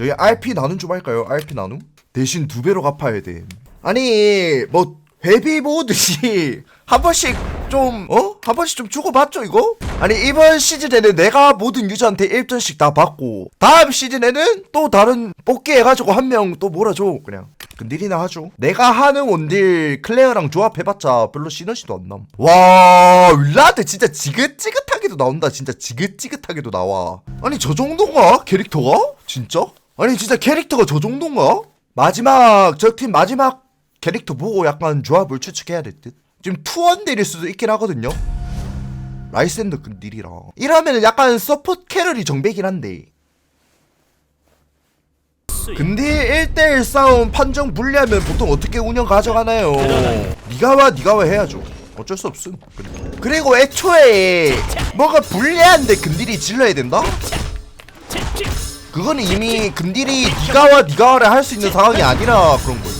여기 RP 나눔 좀 할까요? RP 나눔? 대신 두 배로 갚아야 돼. 아니 뭐 회비 모으듯이 한 번씩 좀 어? 한 번씩 좀 주고받죠 이거? 아니 이번 시즌에는 내가 모든 유저한테 1전씩 다 받고 다음 시즌에는 또 다른 뽑기 해가지고 한 명 또 몰아줘 그냥 근딜이나 하죠 내가 하는 원딜 클레어랑 조합해봤자 별로 시너지도 안 남. 와 윌라한테 진짜 지긋지긋하게도 나온다 진짜 지긋지긋하게도 나와 아니 저 정도인가? 캐릭터가? 진짜? 아니 진짜 캐릭터가 저 정도인가? 마지막 저 팀 마지막 캐릭터 보고 약간 조합을 추측해야 될 듯. 지금 투원딜일 수도 있긴 하거든요. 라이센더 근딜이라. 이러면은 약간 서포트 캐럴이 정배긴 한데. 근딜 1대1 싸움 판정 불리하면 보통 어떻게 운영 가져가나요? 니가 와 니가 와 해야죠. 어쩔 수 없음. 그리고 애초에 뭐가 불리한데 근딜이 질러야 된다? 그거는 이미 근딜이 니가 와 니가 와를 할 수 있는 상황이 아니라 그런 거예요.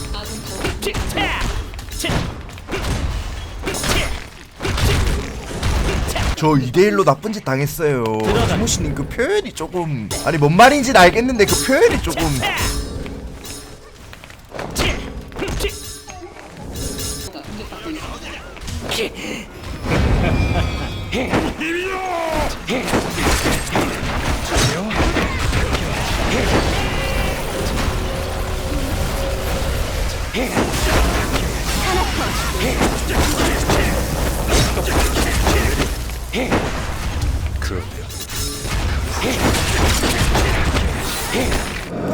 저 2대1로 나쁜 짓 당했어요. 티모시님 그 표현이 조금 아니 뭔 말인지 는 알겠는데 그 표현이 조금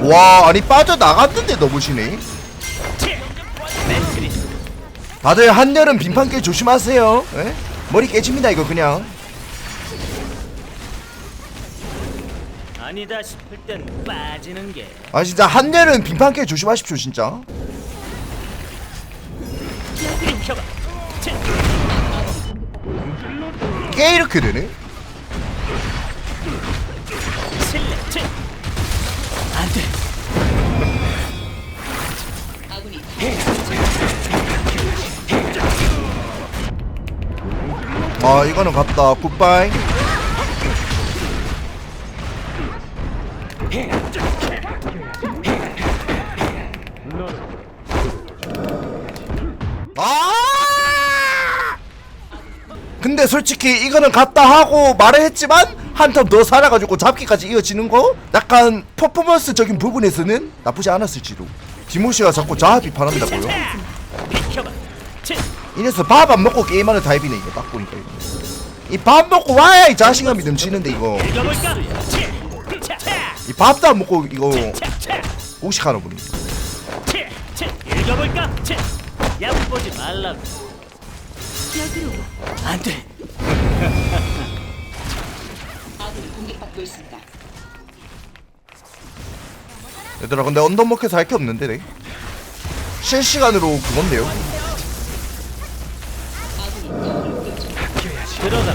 와 아니 빠져나갔는데 넘으시네. 다들 한여름 빙판길 조심하세요. 예? 머리 깨집니다 이거 그냥. 아니다 싶을 땐 빠지는 게 아 진짜 한여름 빙판길 조심하십시오 진짜. 꽤 이렇게 되네. 아 이거는 갔다. 굿바이 근데 솔직히 이거는 갔다 하고 말을 했지만 한턴더 살아가지고 잡기까지 이어지는 거 약간 퍼포먼스적인 부분에서는 나쁘지 않았을지도 디모시가 자꾸 자아 비판한다고요? 이래서 밥 안 먹고 게임하는 타입이네 이거 딱 보니까 이 밥 먹고 와야 이 자신감이 넘치는데 이거. 이 밥도 안 먹고 이거 치. 치. 읽어볼까? 치. 얕보지 말라고. 여기로 안 돼. 아군이 공격받고 있습니다. 얘들아 근데 언더머켓에서 할 게 없는데 네? 실시간으로 그건데요 들어가.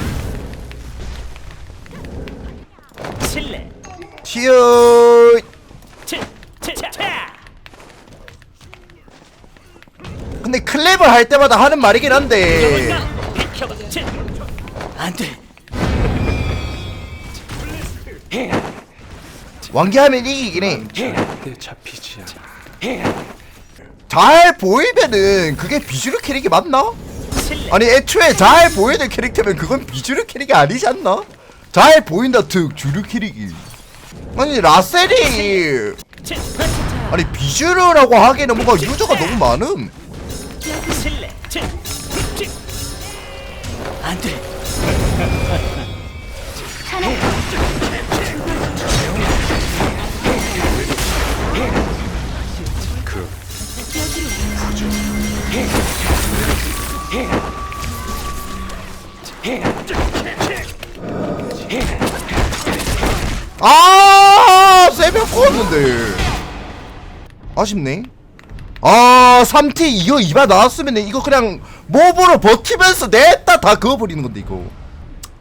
실례. 티어 치. 치. 차. 차. 근데 클랩을 할 때마다 하는 말이긴 한데 읽어볼까? 비켜봐. 치. 안 돼. 완기하면 이기긴 해내 잡히지 않아. 잘 보이면은 그게 비주류 캐릭이 맞나? 아니 애초에 잘 보이는 캐릭터면 그건 비주류 캐릭이 아니지 않나? 잘 보인다 특 주류 캐릭이 아니 라셀이. 아니 비주류라고 하기에는 뭔가 유저가 너무 많음. 안 돼. 그 아, 세명 구웠는데. 아쉽네. 아, 3T 이거 이바 나왔으면 이거 그냥 모브로 버티면서 냈다 다 그어버리는 건데 이거.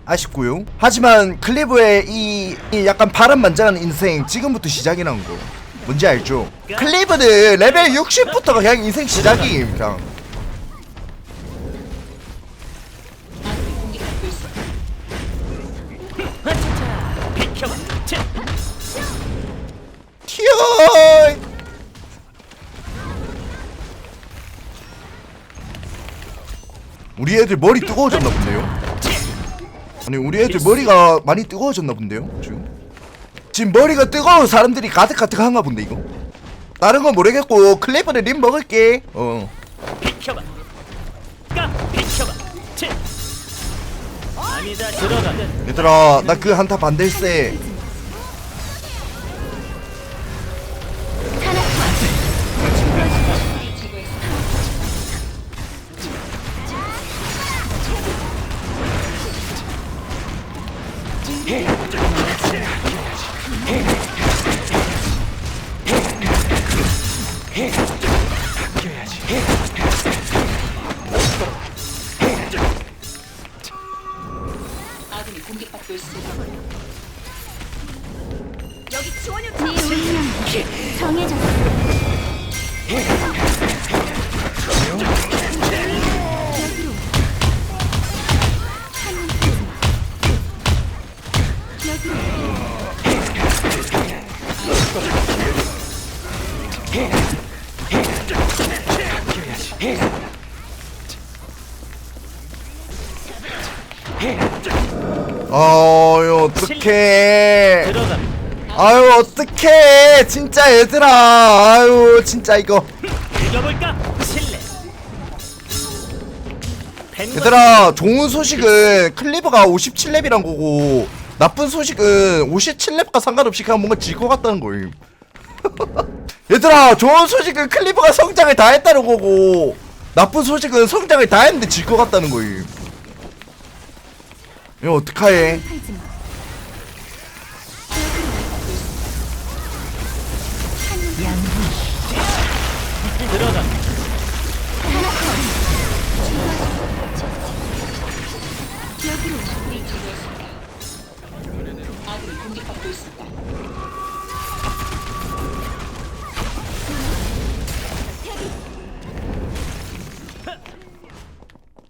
아쉽고요. 하지만 클리브의 이 약간 바람만장한 인생 지금부터 시작이란 거 뭔지 알죠? 클리브는 레벨 60부터가 그냥 인생 시작이임 그냥. 우리 애들 머리 뜨거워졌나 본데요? 아니 우리 애들 머리가 많이 뜨거워졌나 본데요 지금? 지금 머리가 뜨거운 사람들이 가득가득한가 본데 이거 다른 건 모르겠고 클리프는 립 먹을게 어 비켜봐. 까 비켜봐. 치. 아니다 들어가. 얘들아 나 그 한타 반대일세 아 들어가. 아유 어떡해 진짜 얘들아 아유 진짜 이거 읽어볼까? 실례. 얘들아 좋은 소식은 클리브가 57렙이란 거고 나쁜 소식은 57렙과 상관없이 그냥 뭔가 질 것 같다는 거임 얘들아 좋은 소식은 클리브가 성장을 다 했다는 거고 나쁜 소식은 성장을 다 했는데 질 것 같다는 거임 이거 어떡해 팔지 마. 들어가. 여기로. 아군이 공격받고 있습니다.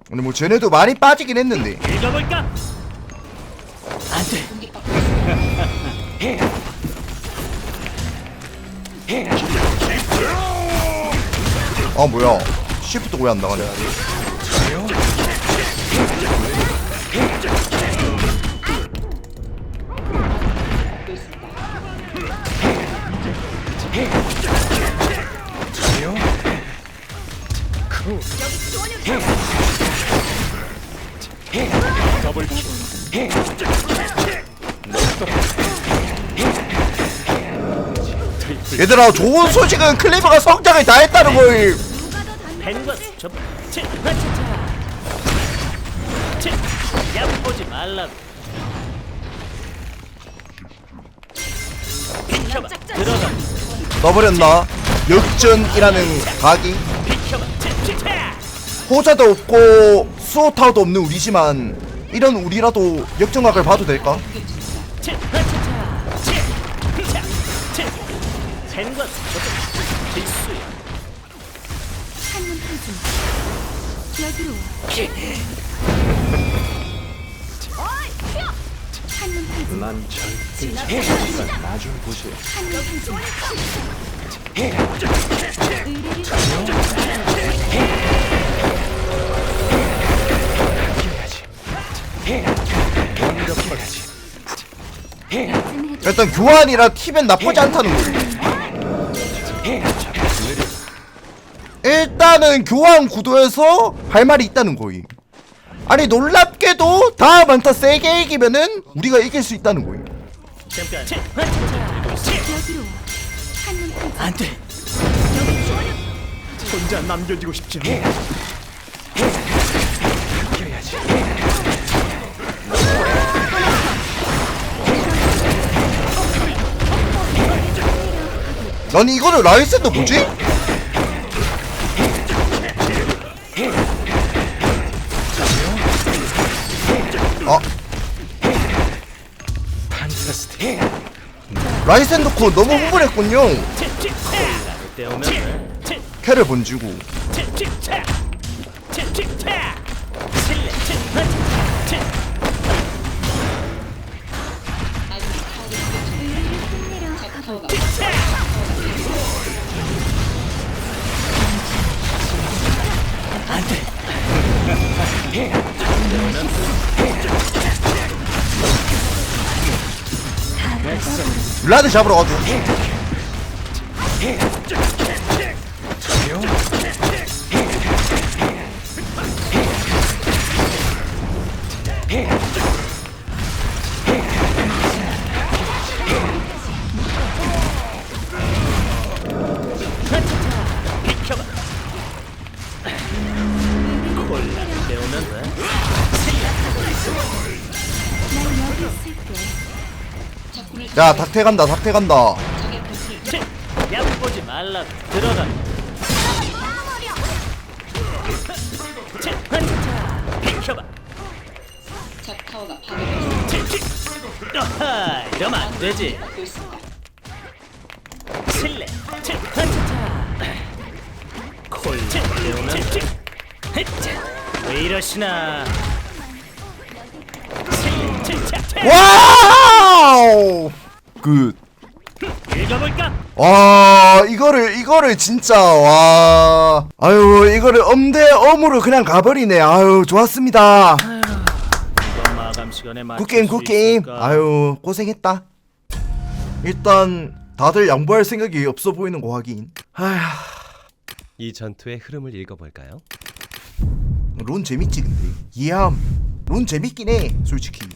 근데 뭐 쟤네도 많이 빠지긴 했는데 읽어볼까? 아 뭐야 시프트 왜 안 나가냐. 얘들아 좋은 소식은 클리브가 성장을 다 했다는 거임 펜과 접. 치. 하차차. 치. 얕보지 말라고. 비켜봐. 들어가. 넣어버렸나 역전이라는 각이 비켜봐. 차. 호자도 없고 수호타워도 없는 우리지만 이런 우리라도 역전각을 봐도 될까? 치. 하차차. 치. 차. 치. 펜과 접. 필수야. 여기로. 마. 난 절대 잡히지 나좀 보세요. 일단 교환이라 팁엔 나쁘지 않다는 거 일단은 교환 구도에서 할 말이 있다는 거임 아니 놀랍게도 다음 한타 세게 이기면은 우리가 이길 수 있다는 거임 잠깐. 치. 하차차. 치. 여기로. 한눈 팔지 마. 안 돼. 혼자 남겨지고 싶지 않아. 난 이거를 라이센도 뭐지? 라이센 놓고 너무 흥분했군요. 캐를 번지고 치. 치. 블라드 잡으러 가죠 비 야 닥태 간다 닥태 간다! 얕보지 말라. 들어가. 비켜봐. 적 타워가! 아하, 이러면 안 되지. 받고 있습니다. 실례. 치! 자, 콜라 내오면 돼. 자, 왜 이러시나? 실례. 와우 굿 읽어볼까? 와 이거를 이거를 진짜 와. 아유 이거를 엄대 엄으로 그냥 가버리네. 아유 좋았습니다. 굿게임 수 굿게임? 아유 고생했다. 일단 다들 양보할 생각이 없어 보이는 거 확인. 아휴. 이 전투의 흐름을 읽어볼까요? 론 재밌지 근데. 이해함. 론 재밌긴 해 솔직히.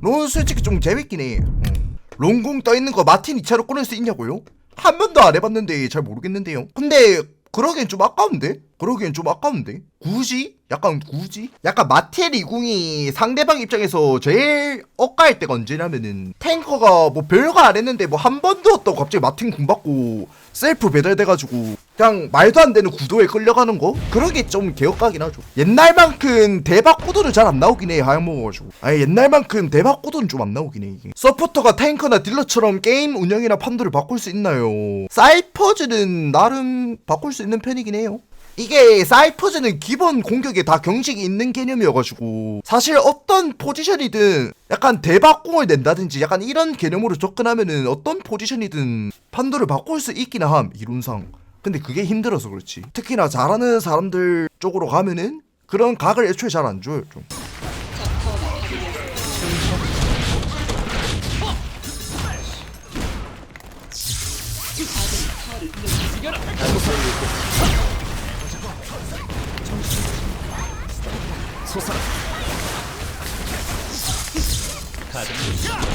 론 솔직히 좀 재밌긴 해. 응. 롱공 떠있는 거 마틴 2차로 꺼낼 수 있냐고요? 한 번도 안 해봤는데 잘 모르겠는데요 근데 그러기엔 좀 아까운데? 그러기엔 좀 아까운데? 굳이? 약간 굳이? 약간 마틴 2궁이 상대방 입장에서 제일 억까할 때가 언제냐면은 탱커가 뭐 별거 안 했는데 뭐 한 번도 없다고 갑자기 마틴 궁 받고 셀프 배달돼가지고 그냥 말도 안 되는 구도에 끌려가는 거? 그러게 좀 개혁가긴 하죠 옛날만큼 대박 구도는 잘 안 나오긴 해 하얀 먹어가지고 아니 옛날만큼 대박 구도는 좀 안 나오긴 해 이게 서포터가 탱커나 딜러처럼 게임 운영이나 판도를 바꿀 수 있나요? 사이퍼즈는 나름 바꿀 수 있는 편이긴 해요 이게 사이퍼즈는 기본 공격에 다 경직이 있는 개념이어가지고 사실 어떤 포지션이든 약간 대박공을 낸다든지 약간 이런 개념으로 접근하면은 어떤 포지션이든 판도를 바꿀 수 있긴 함 이론상. 근데 그게 힘들어서 그렇지. 특히나 잘하는 사람들 쪽으로 가면은 그런 각을 애초에 잘 안 줘요 좀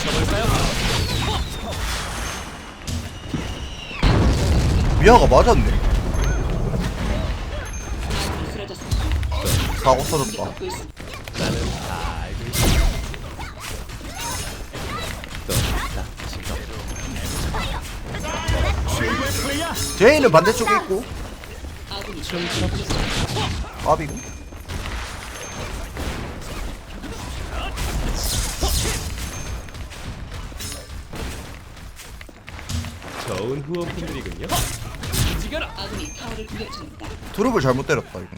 쳐볼까요? 미아가 맞았네. 사고 터졌다. 제이는 반대쪽에 있고. 아비고 좋은 후원분들이군요. 아군이 타워를 공격 중입니다. 드롭을 잘못 때렸다 이거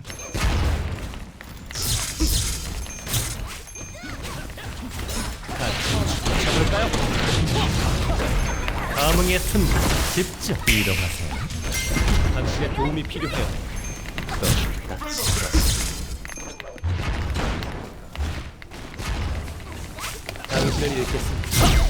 감흥의 틈 직접 이동하세요. 당신의 도움이 필요해요. 당신을 잃겠습니다.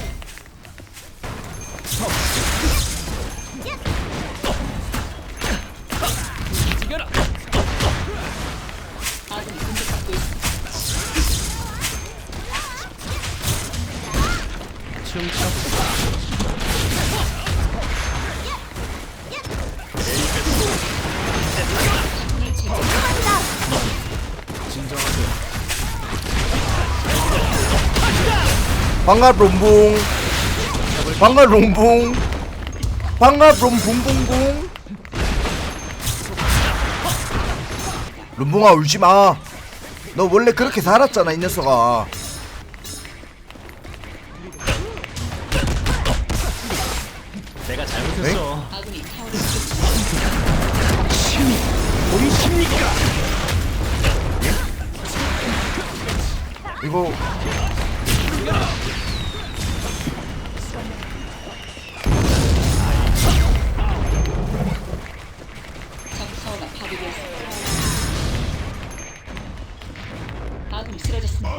반갑 롬봉. 반갑 롬봉. 반갑 롬봉봉봉 롬봉아 울지마. 너 원래 그렇게 살았잖아 이 녀석아 아군이 쓰러졌습니다.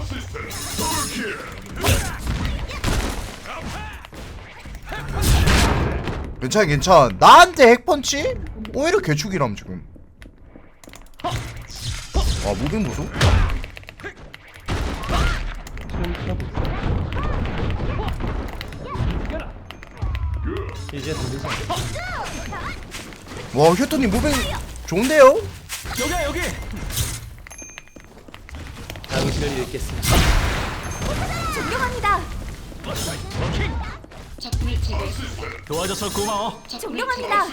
괜찮아 괜찮아 나한테 핵펀치? 오히려 개축이람 지금 와 무빙 보소? 이제 들리지 않아. 와 휴토님 무빙 좋은데요? 여기야 여기. 당신을 잃겠습니다. 존경합니다. 적군을 제거했습니다. 도와줘서 고마워. 존경합니다.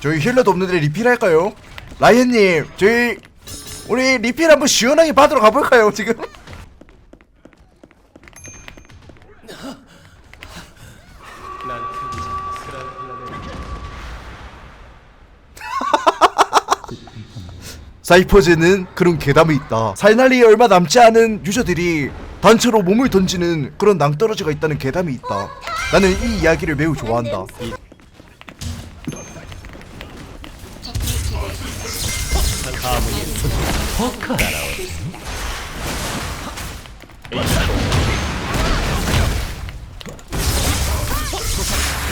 저희 힐러도 없는데 리필할까요? 라이언님 저희 우리 리필 한번 시원하게 받으러 가볼까요 지금? 사이퍼즈는 그런 괴담이 있다. 살날이 얼마 남지 않은 유저들이 단체로 몸을 던지는 그런 낭떠러지가 있다는 괴담이 있다. 나는 이 이야기를 매우 좋아한다.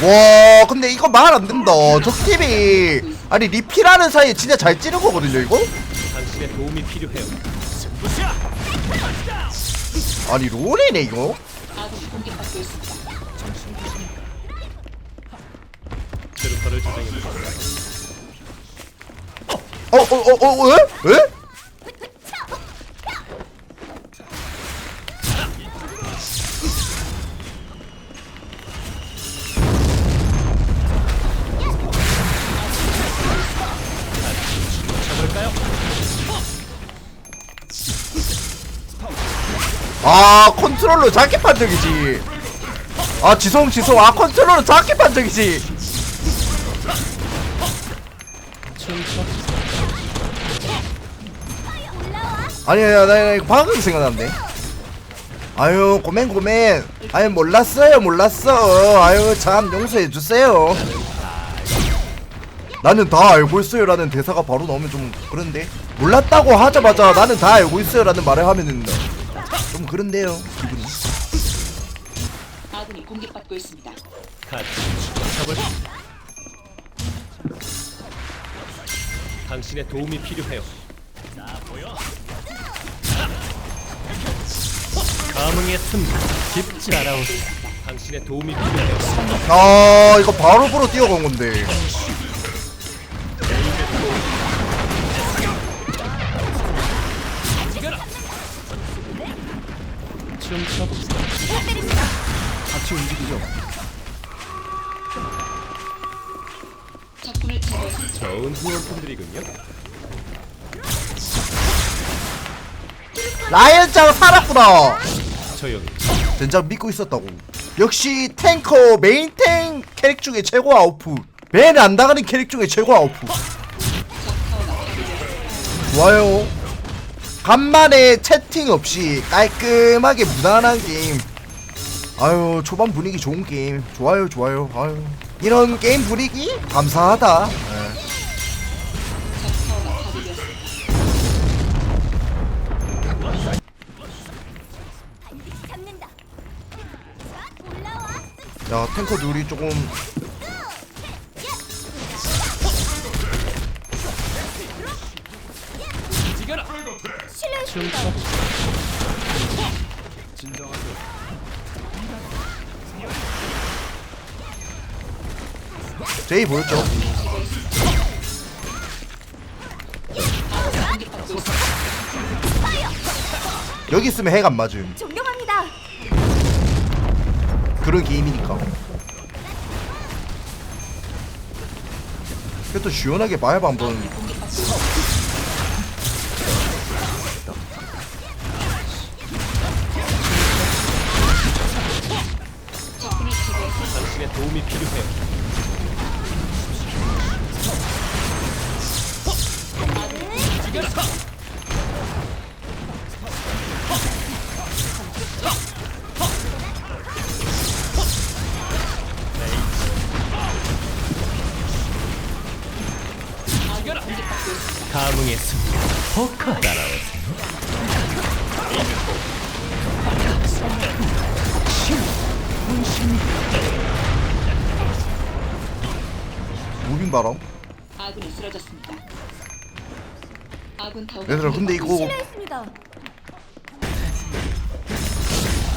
와, 근데 이거 말 안 된다. 저 팀이 아니 리필하는 사이에 진짜 잘 찌른 거거든요, 이거? 당신의 도움이 필요해요. 부시야. 아니 롤이네 이거. 아군이 공격받고 있습니다. 트루퍼를 조정해보자. 어, 어, 어, 어, 왜? 왜? 잡을까요? 아 컨트롤러 작게 판정이지. 아 지성 지성 아 컨트롤러 작게 판정이지. 아니 아니 나 방금 생각났네. 아유 고멘 고멘. 아유 몰랐어요 몰랐어. 아유 참 용서해 주세요. 나는 다 알고 있어요 라는 대사가 바로 나오면 좀 그런데 몰랐다고 하자마자 나는 다 알고 있어요 라는 말을 하면은 좀 그런데요 기분이. 아군이 공격받고 있습니다. 같이 잡을. 당신의 도움이 필요해요. 감흥의 숨. 깊지 따라오세요. 당신의 도움이 필요해요. 아 이거 바로 보러 뛰어간 건데. 춤춰보세요. 같이 움직이죠. 좋은 후원품들이군요. 라이언짱 살았구나. 조용히. 젠장 믿고 있었다고. 역시 탱커 메인 탱 캐릭 중에 최고 아웃풋. 벤안 당하는 캐릭 중에 최고 아웃풋. 좋아요. 간만에 채팅 없이 깔끔하게 무난한 게임. 아유 초반 분위기 좋은 게임. 좋아요 좋아요. 아유 이런 게임 분위기 감사하다. 올라와. 야 탱커 둘이 조금 실례했습니다. 제이 보였죠? 여기 있으면 핵 안 맞음. 존경합니다. 그런 게임이니까. 그래도 시원하게 아군이 공격받고 있습 허카 따라오세요. 무빙 바람 아군이 쓰러졌습니다. 아군 타워 얘들아 근데 이거 실례했습니다.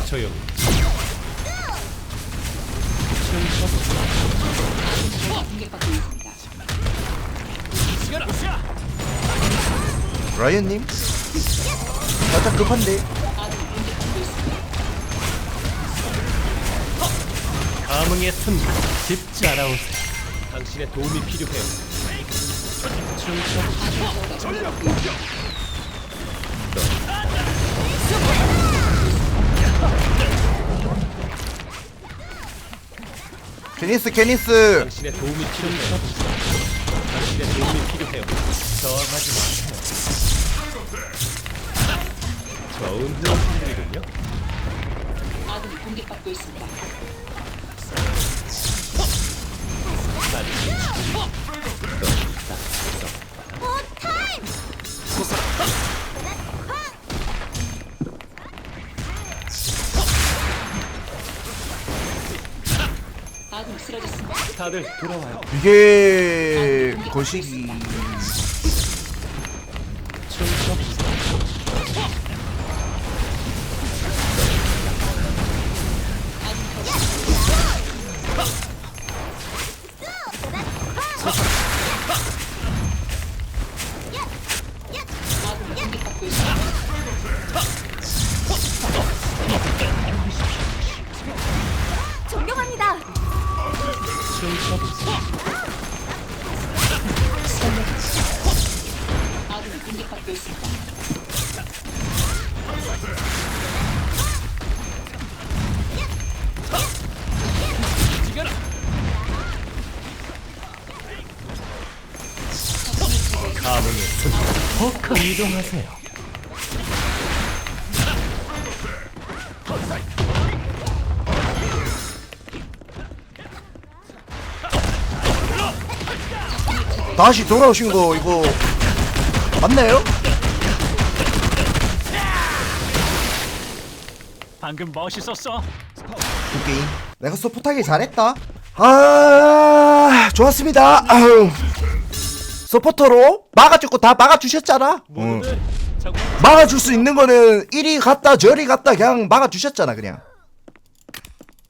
조용. 공격받고 있습니다. 라이언님 살짝 급한데. 감흥의 순간 집 따라오세요. 당신의 도움이 필요해요. 케니스 케니스 당신의 도움이 필요해요. 당신의 도움이 필요해요. 저항하지 마 좋은 점이군요. 아군이 공격받고 있습니다. 타임. 아군이 쓰러졌습니다. 다들 돌아와요. 이게 거시기 버커 이동하세요. 다시 돌아오신 거 이거 맞나요? 방금 멋있었어. 그 게임 내가 서포트하기 잘했다 아 좋았습니다 아유. 서포터로 막아주고 다 막아주셨잖아. 응. 모두들 막아줄 수 있는 거는 이리 갔다 저리 갔다 그냥 막아주셨잖아 그냥